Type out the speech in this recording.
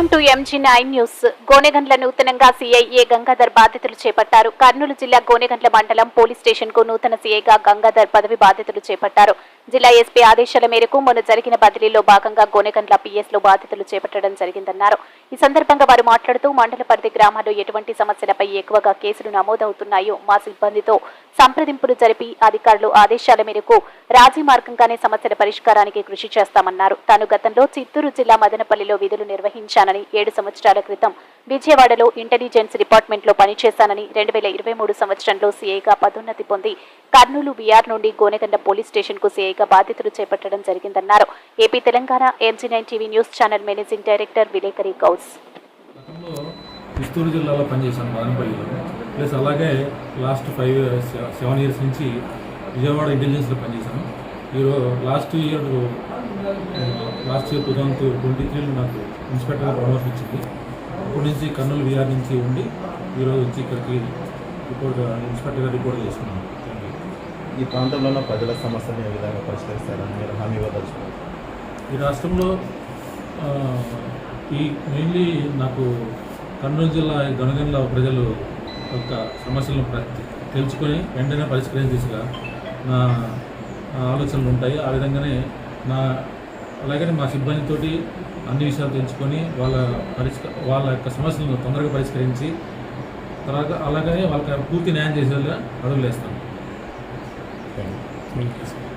MG nine news Gonegandla నూతనంగా CIA Gangadhar బాధ్యతలు చేపట్టారు. కర్నూలు జిల్లా గోనెగండ్ల మండలం పోలీస్ స్టేషన్కు నూతన సీఐగా గంగాధర్ పదవి బాధ్యతలు చేపట్టారు. జిల్లా ఎస్పీ ఆదేశాల మేరకు మొన్న జరిగిన బదిలీలో భాగంగా గోనెకండ్ల పిఎస్లో చేపట్టడం జరిగిందన్నారు. ఈ సందర్భంగా వారు మాట్లాడుతూ మండల పరిధి గ్రామాల్లో ఎటువంటి సమస్యలపై ఎక్కువగా కేసులు నమోదవుతున్నాయో మా సిబ్బందితో సంప్రదింపులు జరిపి అధికారులు ఆదేశాల మేరకు రాజీ మార్గంగానే సమస్యల పరిష్కారానికి కృషి చేస్తామన్నారు. తాను గతంలో చిత్తూరు జిల్లా మదనపల్లిలో విధులు నిర్వహించానని ఏడు సంవత్సరాల క్రితం విజయవాడలో ఇంటెలిజెన్స్ డిపార్ట్మెంట్లో పనిచేశానని రెండు వేల ఇరవై మూడు సంవత్సరంలో సీఐగా పదోన్నతి పొంది కర్నూలు బీఆర్ నుండి గోనెగండ పోలీస్ స్టేషన్కు సీఐగా బాధ్యతలు చేపట్టడం జరిగిందన్నారు. AP Telangana MG nine TV news channel managing director విలేకరి గౌస్. చిత్తూరు జిల్లాలో పనిచేశాను మదనపల్లిలో. ప్లస్ అలాగే లాస్ట్ ఫైవ్ సెవెన్ ఇయర్స్ నుంచి విజయవాడ ఇంటెలిజెన్స్లో పనిచేశాను. ఈరోజు last year last year two thousand twenty త్రీలో నాకు ఇన్స్పెక్టర్గా ప్రమోషన్ వచ్చింది. అప్పటి నుంచి కర్నూలు విఆర్ నుంచి ఉండి ఈరోజు వచ్చి ఇక్కడికి రిపోర్ట్ ఇన్స్పెక్టర్గా రిపోర్ట్ చేసుకున్నాను ఈ ప్రాంతంలో ఉన్న ప్రజల సమస్యలను ఏ విధంగా పరిష్కరిస్తారని మీరు హామీ ఇవ్వదలుచుకున్నారు? ఈ రాష్ట్రంలో ఈ మెయిన్లీ నాకు కర్నూలు జిల్లా గణగండ్ల ప్రజలు యొక్క సమస్యలను తెలుసుకొని వెంటనే పరిష్కరించే దిశగా నా ఆలోచనలు ఉంటాయి. ఆ విధంగానే నా అలాగనే మా సిబ్బందితోటి అన్ని విషయాలు తెలుసుకొని వాళ్ళ పరిష్క వాళ్ళ యొక్క సమస్యలను తొందరగా పరిష్కరించి తర్వాత అలాగనే వాళ్ళకి పూర్తి న్యాయం చేసేలా అడుగులేస్తాను happen. Thank you.